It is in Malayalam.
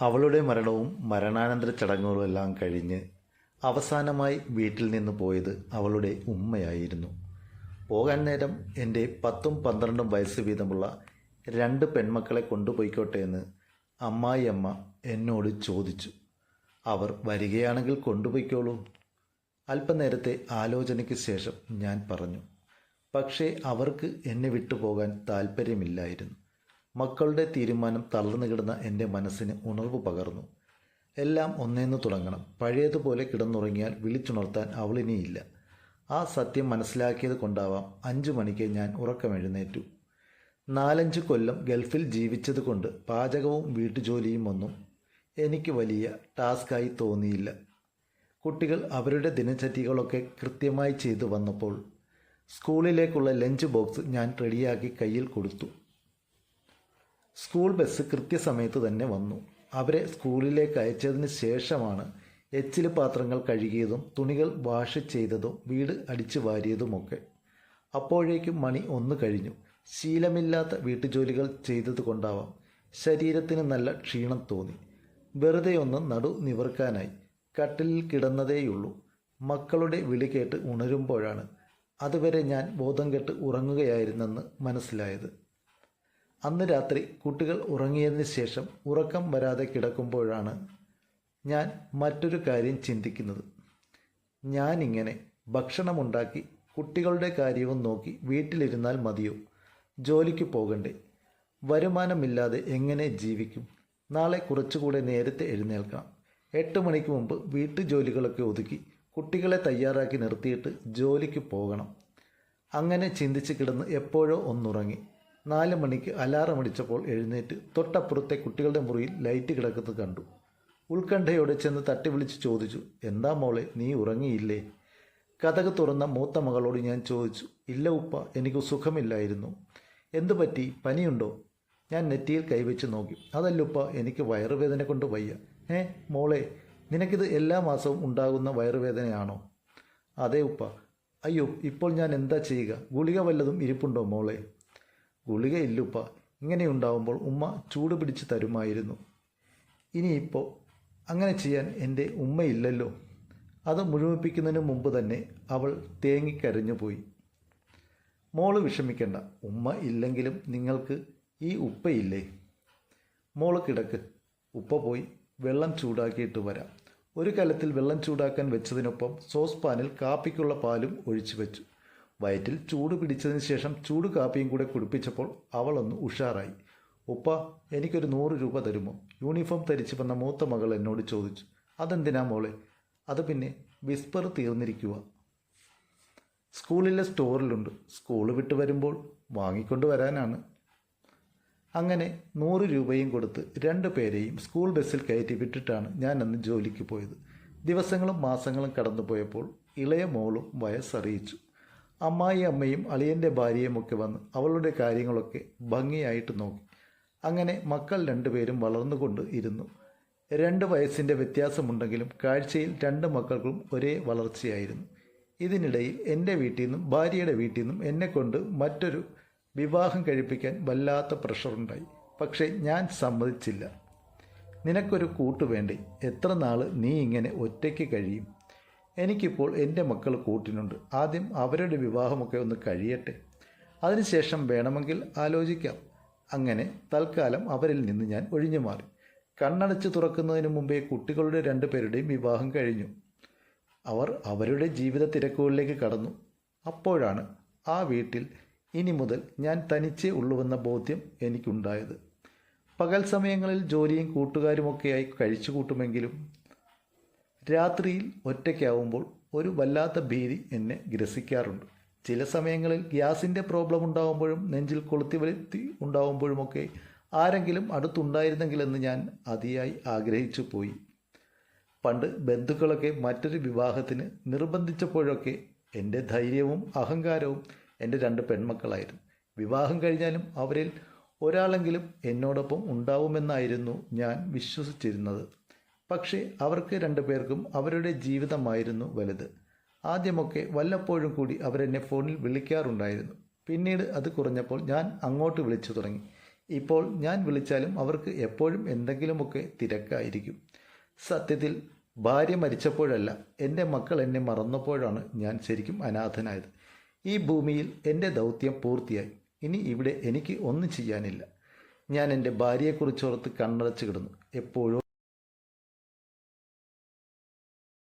അവളുടെ മരണവും മരണാനന്തര ചടങ്ങുകളും എല്ലാം കഴിഞ്ഞ് അവസാനമായി വീട്ടിൽ നിന്ന് പോയത് അവളുടെ ഉമ്മയായിരുന്നു. പോകാൻ നേരം എന്റെ പത്തും പന്ത്രണ്ടും വയസ്സ് വീതമുള്ള രണ്ട് പെൺമക്കളെ കൊണ്ടുപോയിക്കോട്ടെ എന്ന് അമ്മായിയമ്മ എന്നോട് ചോദിച്ചു. അവർ വരികയാണെങ്കിൽ കൊണ്ടുപോയിക്കോളൂ. അല്പനേരത്തെ ആലോചനയ്ക്ക് ശേഷം ഞാൻ പറഞ്ഞു. പക്ഷേ അവർക്ക് എന്നെ വിട്ടുപോകാൻ താല്പര്യമില്ലായിരുന്നു മക്കളുടെ തീരുമാനം തളർന്നു കിടന്ന എന്റെ മനസ്സിന് ഉണർവ് പകർന്നു. എല്ലാം ഒന്നേന്ന് തുടങ്ങണം. പഴയതുപോലെ കിടന്നുറങ്ങിയാൽ വിളിച്ചുണർത്താൻ അവളിനിയില്ല. ആ സത്യം മനസ്സിലാക്കിയത് കൊണ്ടാവാം അഞ്ചു മണിക്ക് ഞാൻ ഉറക്കമെഴുന്നേറ്റു. നാലഞ്ച് കൊല്ലം ഗൾഫിൽ ജീവിച്ചതുകൊണ്ട് പാചകവും വീട്ടുജോലിയും ഒന്നും എനിക്ക് വലിയ ടാസ്ക്കായി തോന്നിയില്ല. കുട്ടികൾ അവരുടെ ദിനചര്യകളൊക്കെ കൃത്യമായി ചെയ്തു വന്നപ്പോൾ സ്കൂളിലേക്കുള്ള ലഞ്ച് ബോക്സ് ഞാൻ റെഡിയാക്കി കയ്യിൽ കൊടുത്തു. സ്കൂൾ ബസ് കൃത്യസമയത്ത് തന്നെ വന്നു. അവരെ സ്കൂളിലേക്ക് അയച്ചതിന് ശേഷമാണ് എച്ചിൽ പാത്രങ്ങൾ കഴുകിയതും തുണികൾ വാഷ് ചെയ്തതും വീട് അടിച്ചു വാരിയതുമൊക്കെ. അപ്പോഴേക്കും മണി ഒന്ന് കഴിഞ്ഞു. ശീലമില്ലാത്ത വീട്ടുജോലികൾ ചെയ്തത് കൊണ്ടാവാം ശരീരത്തിന് നല്ല ക്ഷീണം തോന്നി. വെറുതെ ഒന്ന് നടു നിവർക്കാനായി. കട്ടിലിൽ കിടന്നതേയുള്ളൂ. മക്കളുടെ വിളി കേട്ട് ഉണരുമ്പോഴാണ് അതുവരെ ഞാൻ ബോധം കെട്ട് ഉറങ്ങുകയായിരുന്നെന്ന് മനസ്സിലായത്. അന്ന് രാത്രി കുട്ടികൾ ഉറങ്ങിയതിന് ശേഷം ഉറക്കം വരാതെ കിടക്കുമ്പോഴാണ് ഞാൻ മറ്റൊരു കാര്യം ചിന്തിക്കുന്നത്. ഞാനിങ്ങനെ ഭക്ഷണമുണ്ടാക്കി കുട്ടികളുടെ കാര്യവും നോക്കി വീട്ടിലിരുന്നാൽ മതിയോ? ജോലിക്ക് പോകണ്ടേ? വരുമാനമില്ലാതെ എങ്ങനെ ജീവിക്കും? നാളെ കുറച്ചുകൂടെ നേരത്തെ എഴുന്നേൽക്കാം എട്ട് മണിക്ക് മുമ്പ് വീട്ടുജോലികളൊക്കെ ഒതുക്കി കുട്ടികളെ തയ്യാറാക്കി നിർത്തിയിട്ട് ജോലിക്ക് പോകണം. അങ്ങനെ ചിന്തിച്ച് കിടന്ന് എപ്പോഴോ ഒന്നുറങ്ങി. നാല് മണിക്ക് അലാറം അടിച്ചപ്പോൾ എഴുന്നേറ്റ് തൊട്ടപ്പുറത്തെ കുട്ടികളുടെ മുറിയിൽ ലൈറ്റ് കിടക്കുന്നത് കണ്ടു. ഉത്കണ്ഠയോടെ ചെന്ന് തട്ടി വിളിച്ച് ചോദിച്ചു എന്താ മോളെ നീ ഉറങ്ങിയില്ലേ? കഥക് തുറന്ന മൂത്ത മകളോട് ഞാൻ ചോദിച്ചു ഇല്ല ഉപ്പ എനിക്ക് സുഖമില്ലായിരുന്നു. എന്തു പറ്റി? പനിയുണ്ടോ? ഞാൻ നെറ്റിയിൽ കൈവച്ച് നോക്കി അതല്ലുപ്പ എനിക്ക് വയറുവേദന കൊണ്ട് വയ്യ. ഏ മോളെ നിനക്കിത് എല്ലാ മാസവും ഉണ്ടാകുന്ന വയറുവേദനയാണോ? അതെ ഉപ്പ. അയ്യോ ഇപ്പോൾ ഞാൻ എന്താ ചെയ്യുക? ഗുളിക വല്ലതും ഇരിപ്പുണ്ടോ മോളെ? ഗുളിക ഇല്ലുപ്പ ഇങ്ങനെയുണ്ടാവുമ്പോൾ ഉമ്മ ചൂട് പിടിച്ച് തരുമായിരുന്നു. ഇനിയിപ്പോൾ അങ്ങനെ ചെയ്യാൻ എന്റെ ഉമ്മയില്ലല്ലോ. അത് മുഴുമിപ്പിക്കുന്നതിന് മുമ്പ് തന്നെ അവൾ തേങ്ങിക്കരഞ്ഞുപോയി മോൾ വിഷമിക്കണ്ട. ഉമ്മ ഇല്ലെങ്കിലും നിങ്ങൾക്ക് ഈ ഉപ്പയില്ലേ? മോൾ കിടക്ക്. ഉപ്പ പോയി വെള്ളം ചൂടാക്കിയിട്ട് വരാം. ഒരു കലത്തിൽ വെള്ളം ചൂടാക്കാൻ വെച്ചതിനൊപ്പം സോസ് പാനിൽ കാപ്പിക്കുള്ള പാലും ഒഴിച്ചു വെച്ചു. വയറ്റിൽ ചൂട് പിടിച്ചതിന് ശേഷം ചൂട് കാപ്പിയും കൂടെ കുടിപ്പിച്ചപ്പോൾ അവളൊന്ന് ഉഷാറായി. ഉപ്പ എനിക്കൊരു നൂറ് രൂപ തരുമോ? യൂണിഫോം ധരിച്ചു വന്ന മൂത്ത മകൾ എന്നോട് ചോദിച്ചു. അതെന്തിനാ മോളെ? അത് പിന്നെ വിസ്പർ തീർന്നിരിക്കുക. സ്കൂളിലെ സ്റ്റോറിലുണ്ട്. സ്കൂൾ വിട്ട് വരുമ്പോൾ വാങ്ങിക്കൊണ്ട് വരാനാണ്. അങ്ങനെ നൂറ് രൂപയും കൊടുത്ത് രണ്ട് പേരെയും സ്കൂൾ ബസ്സിൽ കയറ്റി വിട്ടിട്ടാണ് ഞാൻ അന്ന് ജോലിക്ക് പോയത്. ദിവസങ്ങളും മാസങ്ങളും കടന്നുപോയപ്പോൾ ഇളയ മോളും വയസ്സറിയിച്ചു. അമ്മായി അമ്മയും അളിയന്റെ ഭാര്യയുമൊക്കെ വന്ന് അവളുടെ കാര്യങ്ങളൊക്കെ ഭംഗിയായിട്ട് നോക്കി. അങ്ങനെ മക്കൾ രണ്ടുപേരും വളർന്നുകൊണ്ട് ഇരുന്നു. രണ്ട് വയസ്സിന്റെ വ്യത്യാസമുണ്ടെങ്കിലും കാഴ്ചയിൽ രണ്ട് മക്കൾക്കും ഒരേ വളർച്ചയായിരുന്നു. ഇതിനിടയിൽ എന്റെ വീട്ടിൽ നിന്നും ഭാര്യയുടെ വീട്ടിൽ നിന്നും എന്നെക്കൊണ്ട് മറ്റൊരു വിവാഹം കഴിപ്പിക്കാൻ വല്ലാത്ത പ്രഷറുണ്ടായി. പക്ഷേ ഞാൻ സമ്മതിച്ചില്ല. നിനക്കൊരു കൂട്ട് വേണ്ടേ? എത്ര നാൾ നീ ഇങ്ങനെ ഒറ്റയ്ക്ക് കഴിയും? എനിക്കിപ്പോൾ എന്റെ മക്കൾ കൂട്ടിനുണ്ട്. ആദ്യം അവരുടെ വിവാഹമൊക്കെ ഒന്ന് കഴിയട്ടെ. അതിനുശേഷം വേണമെങ്കിൽ ആലോചിക്കാം. അങ്ങനെ തൽക്കാലം അവരിൽ നിന്ന് ഞാൻ ഒഴിഞ്ഞു മാറി. കണ്ണടച്ച് തുറക്കുന്നതിന് മുമ്പേ കുട്ടികളുടെ രണ്ടു പേരുടെയും വിവാഹം കഴിഞ്ഞു. അവർ അവരുടെ ജീവിത തിരക്കുകളിലേക്ക് കടന്നു. അപ്പോഴാണ് ആ വീട്ടിൽ ഇനി മുതൽ ഞാൻ തനിച്ചേ ഉള്ളുവെന്ന ബോധ്യം എനിക്കുണ്ടായത്. പകൽ സമയങ്ങളിൽ ജോലിയും കൂട്ടുകാരുമൊക്കെയായി കഴിച്ചു കൂട്ടുമെങ്കിലും രാത്രിയിൽ ഒറ്റയ്ക്കാവുമ്പോൾ ഒരു വല്ലാത്ത ഭീതി എന്നെ ഗ്രസിക്കാറുണ്ട്. ചില സമയങ്ങളിൽ ഗ്യാസിന്റെ പ്രോബ്ലം ഉണ്ടാകുമ്പോഴും നെഞ്ചിൽ കൊളുത്തി വലുത്തി ഉണ്ടാകുമ്പോഴുമൊക്കെ ആരെങ്കിലും അടുത്തുണ്ടായിരുന്നെങ്കിലെന്ന് ഞാൻ അതിയായി ആഗ്രഹിച്ചു പോയി. പണ്ട് ബന്ധുക്കളൊക്കെ മറ്റൊരു വിവാഹത്തിന് നിർബന്ധിച്ചപ്പോഴൊക്കെ എന്റെ ധൈര്യവും അഹങ്കാരവും എന്റെ രണ്ട് പെൺമക്കളായിരുന്നു. വിവാഹം കഴിഞ്ഞാലും അവരിൽ ഒരാളെങ്കിലും എന്നോടൊപ്പം ഉണ്ടാവുമെന്നായിരുന്നു ഞാൻ വിശ്വസിച്ചിരുന്നത്. പക്ഷേ അവർക്ക് രണ്ടുപേർക്കും അവരുടെ ജീവിതമായിരുന്നു വലുത്. ആദ്യമൊക്കെ വല്ലപ്പോഴും കൂടി അവരെന്നെ ഫോണിൽ വിളിക്കാറുണ്ടായിരുന്നു. പിന്നീട് അത് കുറഞ്ഞപ്പോൾ ഞാൻ അങ്ങോട്ട് വിളിച്ചു തുടങ്ങി. ഇപ്പോൾ ഞാൻ വിളിച്ചാലും അവർക്ക് എപ്പോഴും എന്തെങ്കിലുമൊക്കെ തിരക്കായിരിക്കും. സത്യത്തിൽ ഭാര്യ മരിച്ചപ്പോഴല്ല എന്റെ മക്കൾ എന്നെ മറന്നപ്പോഴാണ് ഞാൻ ശരിക്കും അനാഥനായത്. ഈ ഭൂമിയിൽ എന്റെ ദൗത്യം പൂർത്തിയായി. ഇനി ഇവിടെ എനിക്ക് ഒന്നും ചെയ്യാനില്ല. ഞാൻ എന്റെ ഭാര്യയെക്കുറിച്ചോർത്ത് കണ്ണടച്ച് കിടന്നു. എപ്പോഴും